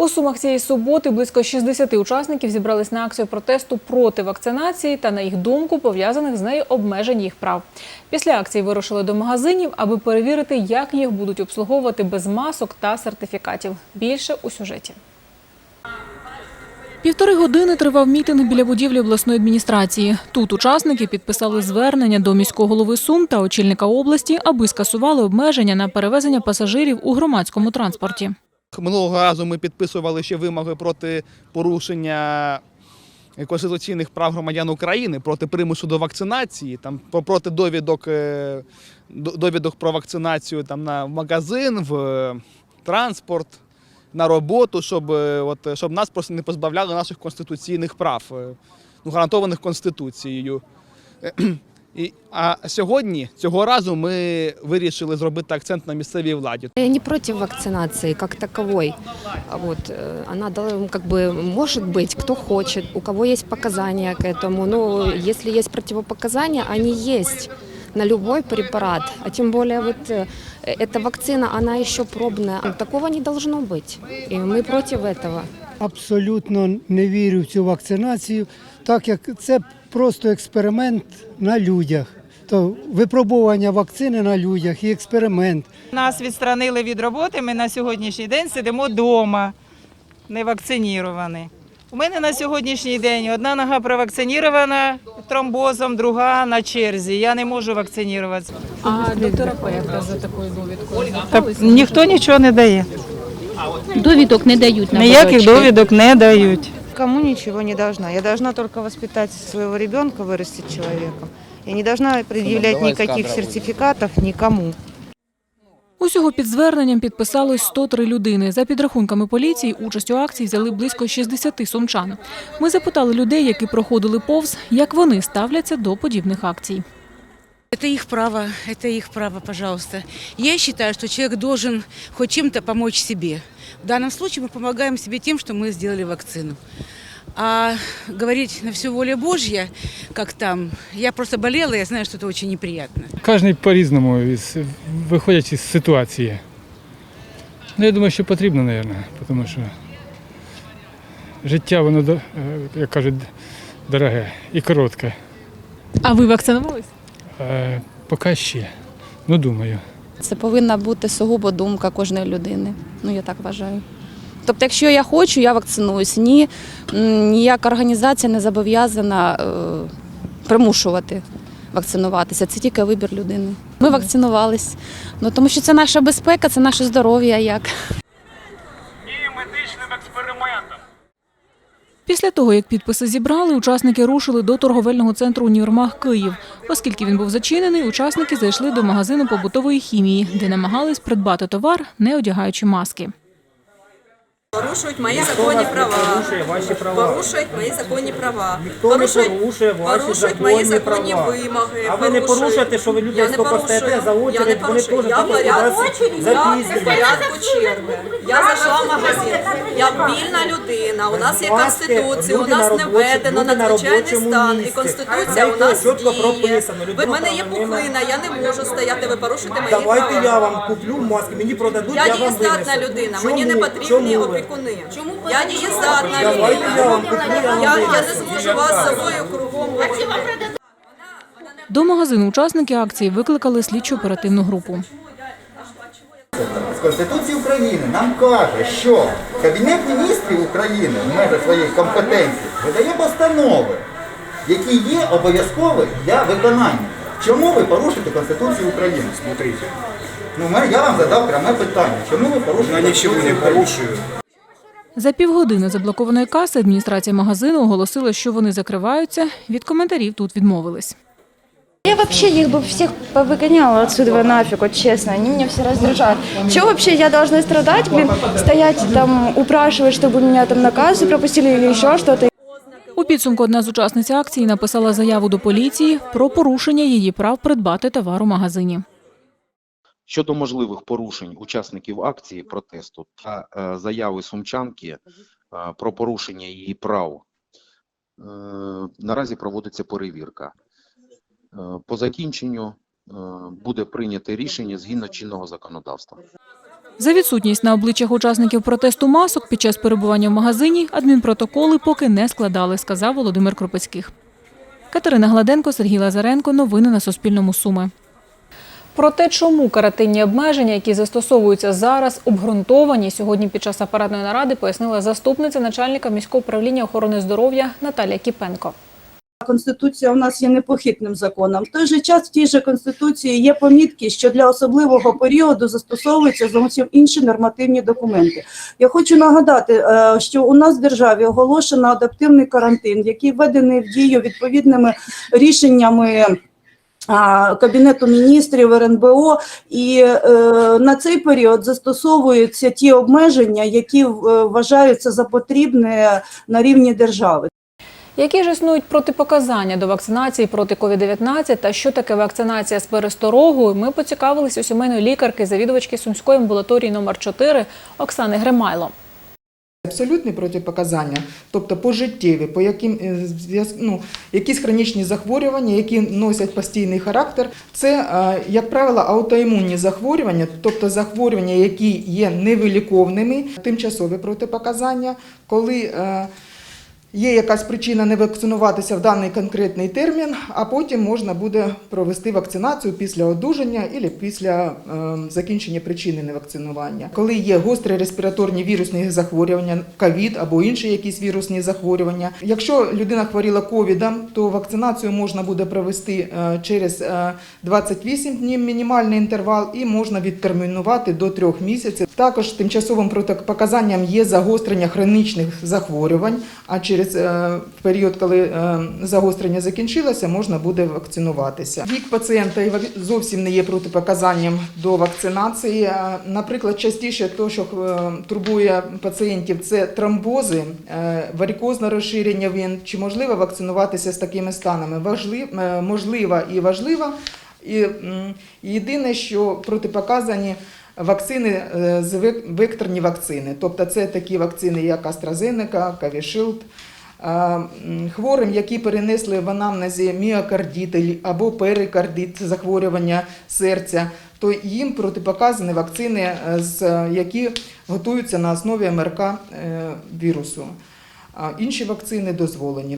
У Сумах цієї суботи близько 60 учасників зібрались на акцію протесту проти вакцинації та, на їх думку, пов'язаних з нею обмежень їх прав. Після акції вирушили до магазинів, аби перевірити, як їх будуть обслуговувати без масок та сертифікатів. Більше у сюжеті. Півтори години тривав мітинг біля будівлі обласної адміністрації. Тут учасники підписали звернення до міського голови Сум та очільника області, аби скасували обмеження на перевезення пасажирів у громадському транспорті. Минулого разу ми підписували ще вимоги проти порушення конституційних прав громадян України, проти примусу до вакцинації, там про- проти довідок, е, довідок про вакцинацію там на магазин, в е, транспорт, на роботу, щоб, е, от, щоб нас просто не позбавляли наших конституційних прав, ну, гарантованих Конституцією. І, а сьогодні, цього разу, ми вирішили зробити акцент на місцевій владі. Я не против вакцинации как таковой. А Вот, э, она дол- как бы может быть, кто хочет, у кого есть показания к этому. Но если есть противопоказания, они есть на любой препарат. А тем более вот э, эта вакцина, она еще пробная. Такого не должно быть. И мы против этого. Абсолютно не вірю в цю вакцинацію, так як це просто експеримент на людях. То випробування вакцини на людях і експеримент. Нас відстранили від роботи. Ми на сьогоднішній день сидимо вдома, не вакциніровані. У мене на сьогоднішній день одна нога провакцинірована тромбозом, друга на черзі. Я не можу вакцинуватися. А до терапевта за такою довідкою ніхто нічого не дає. Довідок не дають на Ніяких довідок не дають. Кому ничего не должна. Я должна только воспитать своего ребенка, вырастить человеком. Я не должна предъявлять никаких сертификатов никому. Усього під зверненням підписалось 103 людини. За підрахунками поліції, участь у акції взяли близько 60 сумчан. Ми запитали людей, які проходили повз, як вони ставляться до подібних акцій. Это их право, это их право, пожалуйста. Я считаю, что человек должен хоть чем-то помочь себе. В данном случае мы помогаем себе тем, что мы сделали вакцину. А говорить на все воля Божья, как там, я просто болела, я знаю, что это очень неприятно. Кожен по-різному із- виходять із ситуації. Ну, я думаю, що потрібно, мабуть, тому що життя, воно, до- е, як кажуть, дороге і коротке. А ви вакцинувались? Е, Поки ще. Ну, думаю. Це повинна бути сугубо думка кожної людини. Ну я так вважаю. Тобто, якщо я хочу, я вакцинуюсь. Ні, ніяка організація не зобов'язана е, примушувати вакцинуватися. Це тільки вибір людини. Ми вакцинувались. Ну тому що це наша безпека, це наше здоров'я. Як Після того, як підписи зібрали, учасники рушили до торговельного центру «Універмаг Київ». Оскільки він був зачинений, учасники зайшли до магазину побутової хімії, де намагались придбати товар, не одягаючи маски. Порушують мої законні права. Порушують мої законні права. порушують, порушують мої законні вимоги. А ви не порушуєте, що ви людей Я не за порушую. Я не очередь, вони порушую. теж Я в порядку, я в порядку черги. Я зайшла в магазин. Я вільна людина. У нас є конституція, у люди нас не робочому- введено люди на надзвичайний робочому стан. І місці. конституція у нас чітко діє. прописано, Ви в мене є повинна- пухлина, я не можу стояти. Ви порушуєте мої Давайте я вам куплю маски, мені продадуть, Я я вам дієздатна винесу. людина, мені не потрібні ви? Опікуни. Я дієздатна людина. я я Я, я не зможу вас з собою кругом. До магазину учасники акції викликали слідчу оперативну групу. з Конституції України нам каже, що Кабінет міністрів України в межах своїх компетенцій видає постанови, які є обов'язкові для виконання. Чому ви порушуєте Конституцію України? Смотрите. Ну, я вам задав пряме питання. Чому ви порушуєте Конституцію України? За півгодини заблокованої каси адміністрація магазину оголосила, що вони закриваються. Від коментарів тут відмовились. Я вообще их бы всех повыгоняла отсюда нафиг, вот честно. Они меня все раздражают. Чего вообще я должна страдать, блин, стоять там, упрашивать, чтобы меня там на кассу пропустили или еще что-то. У підсумку одна з учасниць акції написала заяву до поліції про порушення її прав придбати товар у магазині. Щодо можливих порушень учасників акції протесту та е, заяви сумчанки е, про порушення її прав, е, наразі проводиться перевірка. По закінченню буде прийнято рішення згідно чинного законодавства. За відсутність на обличчях учасників протесту масок під час перебування в магазині адмінпротоколи поки не складали, сказав Володимир Кропицьких. Катерина Гладенко, Сергій Лазаренко. Новини на Суспільному. Суми. Про те, чому карантинні обмеження, які застосовуються зараз, обґрунтовані, сьогодні під час апаратної наради пояснила заступниця начальника міського управління охорони здоров'я Наталія Кіпенко. Конституція у нас є непохитним законом. В той же час в тій же конституції є помітки, що для особливого періоду застосовуються зовсім інші нормативні документи. Я хочу нагадати, е, що у нас в державі оголошено адаптивний карантин, який введений в дію відповідними рішеннями. Кабінету міністрів РНБО, і е, на цей період застосовуються ті обмеження, які е, вважаються за потрібне на рівні держави. Які ж існують протипоказання до вакцинації проти COVID-19 та що таке вакцинація з пересторогою, ми поцікавились у сімейної лікарки, завідувачки Сумської амбулаторії номер 4 Оксани Гримайло. Абсолютні протипоказання, тобто пожиттєві, по яким е, ну, якісь хронічні захворювання, які носять постійний характер, це, е, як правило, аутоімунні захворювання, тобто захворювання, які є невиліковними, тимчасові протипоказання, коли е, Є якась причина не вакцинуватися в даний конкретний термін, а потім можна буде провести вакцинацію після одужання або після е, закінчення причини невакцинування. Коли є гострі респіраторні вірусні захворювання, ковід або інші якісь вірусні захворювання. Якщо людина хворіла ковідом, то вакцинацію можна буде провести е, через е, 28 днів мінімальний інтервал і можна відтермінувати до трьох місяців. Також тимчасовим протипоказанням є загострення хронічних захворювань, а через е, період, коли е, загострення закінчилося, можна буде вакцинуватися. Вік пацієнта зовсім не є протипоказанням до вакцинації. Е, Наприклад, частіше те, що турбує пацієнтів, це тромбози, е, варикозне розширення вен. Чи можливо вакцинуватися з такими станами? Важлив, можливо і важливо. І єдине, що протипоказані вакцини з век- векторні вакцини, тобто це такі вакцини, як AstraZeneca, Covishield. Хворим, які перенесли в анамнезі міокардит або перикардит, захворювання серця, то їм протипоказані вакцини, е, які готуються на основі МРК е, вірусу. Інші вакцини дозволені.